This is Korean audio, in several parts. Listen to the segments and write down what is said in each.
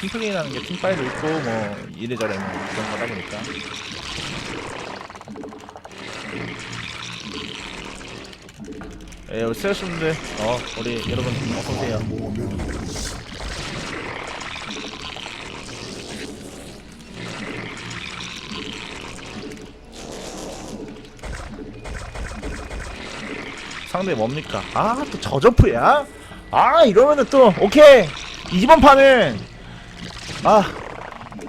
팀플레이라는 게 팀파이도 있고 뭐 이래저래 뭐 그런 거다 보니까 예, 우리 스트레스분들 어 우리 여러분 어서 오세요. 상대 뭡니까? 아 또 저저프야? 아 이러면은 또 오케이 이번 판은 아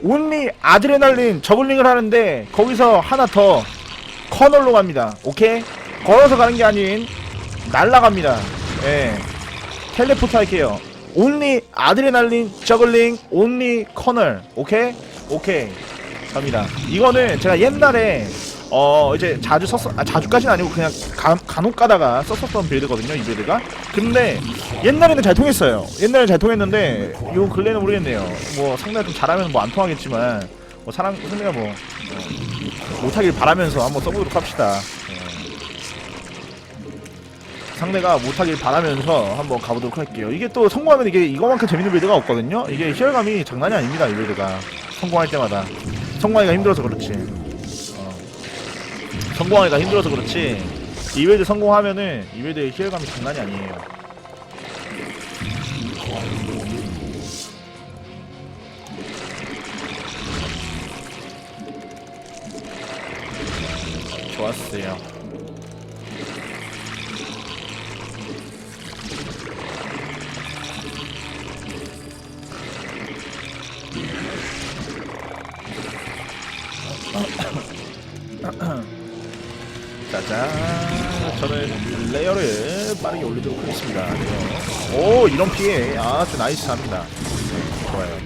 온리 아드레날린 저글링을 하는데 거기서 하나 더 커널로 갑니다. 오케이? 걸어서 가는 게 아닌 날라갑니다. 예. 텔레포트 할게요. 온리 아드레날린 저글링 온리 커널. 오케이? 오케이. 갑니다. 이거는 제가 옛날에 어 이제 자주 썼어 아, 자주까지는 아니고 그냥 가, 간혹 가다가 썼었던 빌드거든요 이 빌드가. 근데 옛날에는 잘 통했어요. 옛날에 잘 통했는데 요 근래는 모르겠네요. 뭐 상대가 좀 잘하면 뭐 안 통하겠지만 뭐 사람 상대가 뭐 어, 못하길 바라면서 한번 써보도록 합시다. 어. 상대가 못하길 바라면서 한번 가보도록 할게요. 이게 또 성공하면 이게 이거만큼 재밌는 빌드가 없거든요. 이게 희열감이 장난이 아닙니다 이 빌드가. 성공할 때마다. 성공하기가 힘들어서 그렇지 성공하기가 힘들어서 그렇지. 이벨드 성공하면은 이벨드의 희열감이 장난이 아니에요. 좋았어요 짜잔. 저는 레이어를 빠르게 올리도록 하겠습니다. 네. 오 이런 피해. 아주 나이스합니다. 네, 좋아요.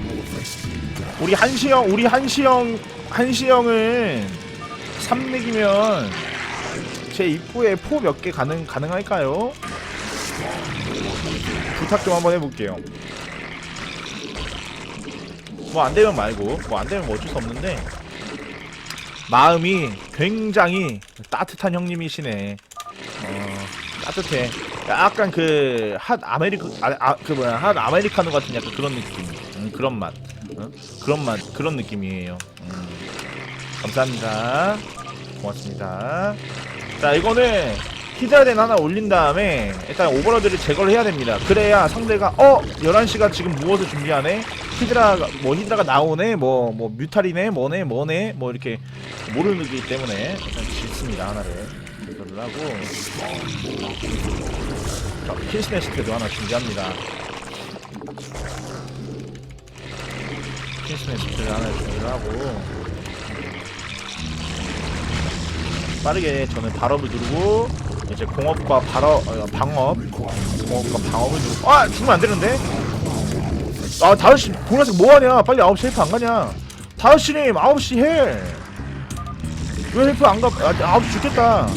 우리 한시영 우리 한시영 한시영은 3렉이면 제 입구에 포 몇 개 가능 가능할까요? 부탁 좀 한번 해볼게요. 뭐 안되면 말고 뭐 안되면 뭐 어쩔 수 없는데 마음이 굉장히 따뜻한 형님이시네. 어, 따뜻해. 약간 그 핫 아메리카 아, 아, 그 뭐야 핫 아메리카노 같은 약간 그런 느낌. 음, 그런 맛. 어? 그런 맛 그런 느낌이에요. 음. 감사합니다. 고맙습니다. 자 이거는 히드라덴 하나 올린 다음에 일단 오버로드를 제거를 해야 됩니다. 그래야 상대가 어 11시가 지금 무엇을 준비하네? 히드라가 뭐 히드라가 나오네? 뭐뭐 뮤탈이네? 뭐네? 뭐네? 뭐 이렇게 모르는 기 때문에 일단 짓습니다 하나를 제거를 하고 자, 킬스네스트도 하나 준비합니다. 킬스네스트를 하나 준비를 하고 빠르게 저는 발업을 누르고 이제 공업과 발업 어, 방업 공업과 방업을 누르고 아 죽으면 안 되는데 아 다섯시 보라색 뭐하냐? 빨리 9시 헬프 안 가냐? 다섯시님 9시 해 왜 헬프 안가? 아 9시 죽겠다.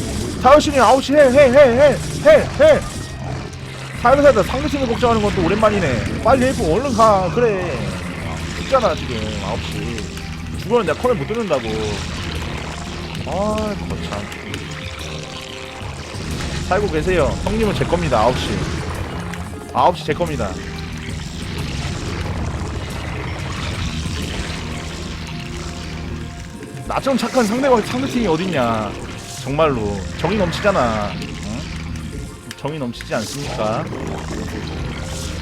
다섯시님 9시 해 해 해 해 해해! 살살다 상대팀을 걱정하는 것도 오랜만이네. 빨리 헬프 얼른 가. 그래. 죽잖아 지금. 9시. 죽으면 내가 컴에 못 듣는다고. 아, 거참. 살고 계세요. 형님은 제 겁니다. 9시. 9시 제 겁니다. 나처럼 착한 상대가 상대팀이 어딨냐. 정말로. 정이 넘치잖아. 응? 정이 넘치지 않습니까?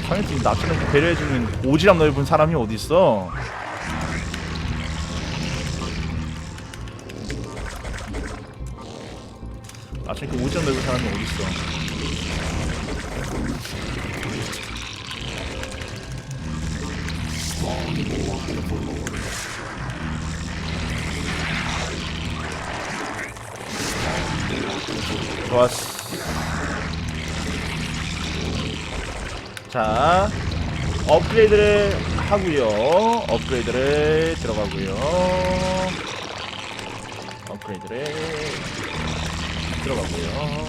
상대팀 나처럼 배려해주는 오지랖 넓은 사람이 어딨어? 아, 저렇게 오지랖 넓은 사람이 어딨어. 좋았어. 자, 업그레이드를 하고요. 업그레이드를 들어가고요. 업그레이드를 들어가고요.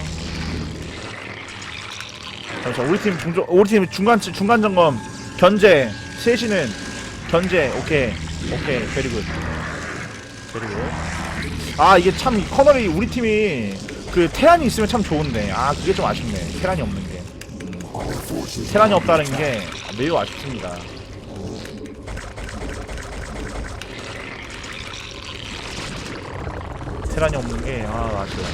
잠시만 우리 팀 중점 우리 팀 중간 중간 점검 견제 셋이는 견제 오케이 오케이 베리굿 베리굿 아 이게 참 커널이 우리 팀이 그 테란이 있으면 참 좋은데. 아 그게 좀 아쉽네. 테란이 없는 게. 테란이 없다는 게 매우 아쉽습니다. 테란이 없는 게아 아쉬워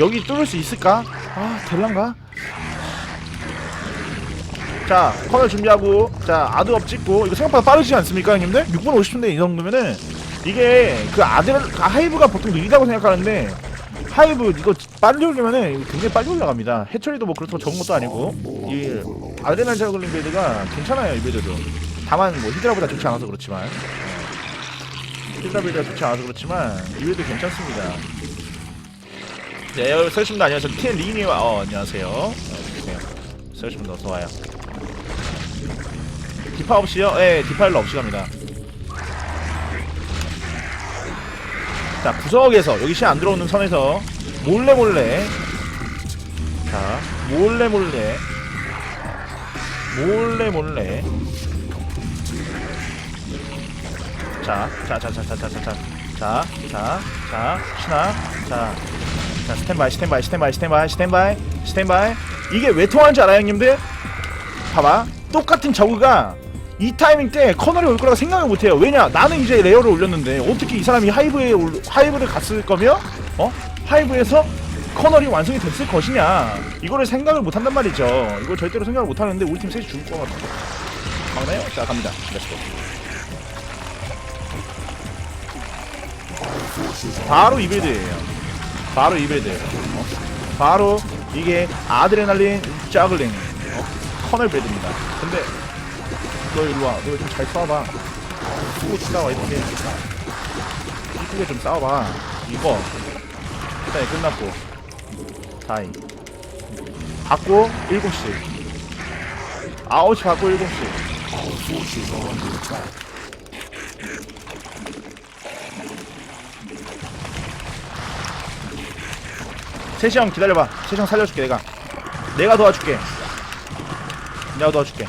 여기 뚫을 수 있을까? 아 될란가? 자, 커널 준비하고, 자, 아드업 찍고, 이거 생각보다 빠르지 않습니까, 형님들? 6분 50초인데 이 정도면은, 이게, 그 아들, 아, 하이브가 보통 느리다고 생각하는데, 하이브 이거 빨리 올리면은 굉장히 빨리 올라갑니다. 해처리도 뭐 그렇다고 적은 것도 아니고, 이 아드레날 저글링 빌드가 괜찮아요, 이 빌드도. 다만, 뭐, 히드라보다 좋지 않아서 그렇지만. 히드라 빌드가 좋지 않아서 그렇지만, 이 빌드 괜찮습니다. 네, 여기 서시분들 안녕하세요. TN 리니와, 어, 안녕하세요. 어, 안녕하세요. 서시분들 어서와요. 디파 없이요? 예, 디파일러 없이 갑니다. 자, 구석에서, 여기 시안 들어오는 선에서, 몰래 몰래, 자, 몰래 몰래, 몰래 몰래, 자, 자, 자, 자, 자, 자, 자, 자, 자, 자, 자, 신화, 자, 자, 스탠바이, 스탠바이, 스탠바이, 스탠바이, 스탠바이, 스탠바이. 이게 왜 통하는 줄 알아요, 형님들? 봐봐. 똑같은 저그가 이 타이밍 때 커널이 올 거라고 생각을 못해요. 왜냐? 나는 이제 레어를 올렸는데 어떻게 이 사람이 하이브에 올, 하이브를 갔을 거며, 어? 하이브에서 커널이 완성이 됐을 것이냐? 이거를 생각을 못 한단 말이죠. 이걸 절대로 생각을 못 하는데 우리 팀 셋이 죽을 것 같아. 막나요? 자, 갑니다. 렛츠고. 바로 이 빌드예요. 바로 이 빌드. 어? 바로 이게 아드레날린 짜글링 어? 커널 빌드입니다. 근데 너 일로 와. 너 좀 잘 싸워봐. 이쁘게 싸워 이렇게. 이쁘게 좀 싸워봐. 이거 일단 끝났고 다이. 받고 7시. 9시 받고 7시. 세시 형 기다려봐. 세시 형 살려줄게 내가. 내가 도와줄게. 내가 도와줄게.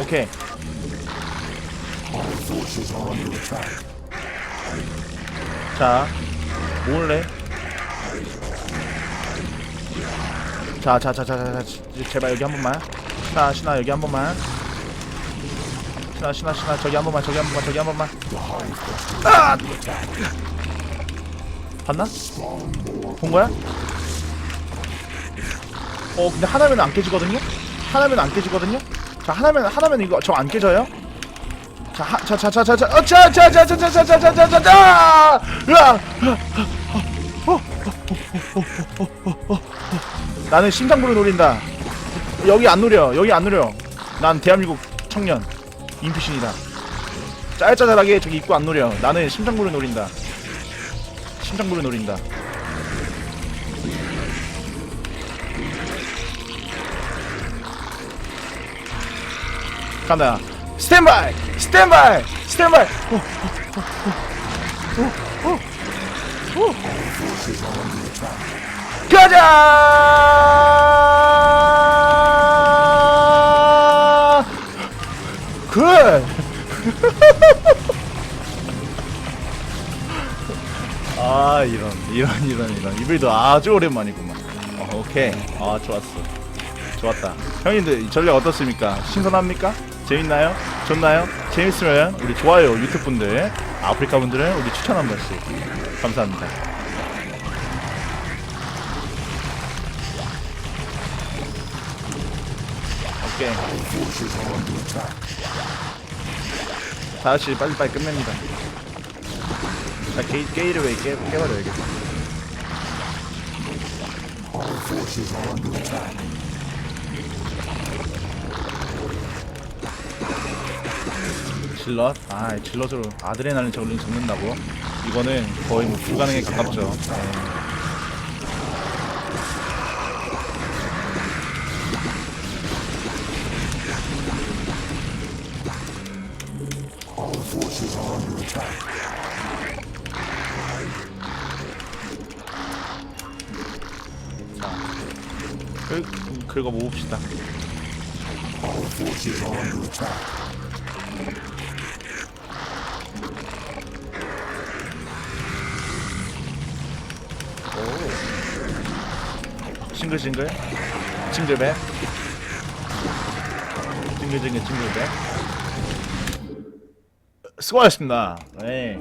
오케이. 자, 몰래. 자, 자, 자, 자, 자, 자, 제발 여기 한 번만. 신아, 신아 여기 한 번만. 신아, 신아, 신아 저기 한 번만, 저기 한 번만, 저기 한 번만. 아! 봤나? 본 거야? 어, 근데 하나면 안 깨지거든요? 하나면 안 깨지거든요? 자, 하나면, 하나면 이거 저 안 깨져요? 자, 하, 자, 자, 자, 자, 자, 어, 자, 자, 자, 자, 자, 자, 자, 자, 자, 자, 자, 으아! 나는 심장부를 노린다. 여기 안 노려. 여기 안 노려. 난 대한민국 청년 인피신이다. 짤짤하게 저기 입구 안 노려. 나는 심장부를 노린다. 심장부를 노린다. 간다. 스탠바이! 스탠바이! 스탠바이! 가자! 굿! 아 이런 이런 이런 이런 이빌도 아주 오랜만이구만 어, 오케이 아 좋았어 좋았다 형님들 이 전략 어떻습니까 신선합니까 재밌나요? 좋나요? 재밌으면 우리 좋아요 유튜브 분들 아프리카 분들은 우리 추천 한 번씩. 감사합니다. 오케이. 다시 빨리빨리 끝냅니다. 자 게이, 게이를 왜 깨, 깨버려야겠다 질럿? 아 질럿으로 아드레날린 저글링 잡는다고? 이거는 거의 뭐 불가능에 가깝죠 네. 그, 긁어 모읍시다 징글징글. 징글백 징글징글 징글백 수고하셨습니다. 네.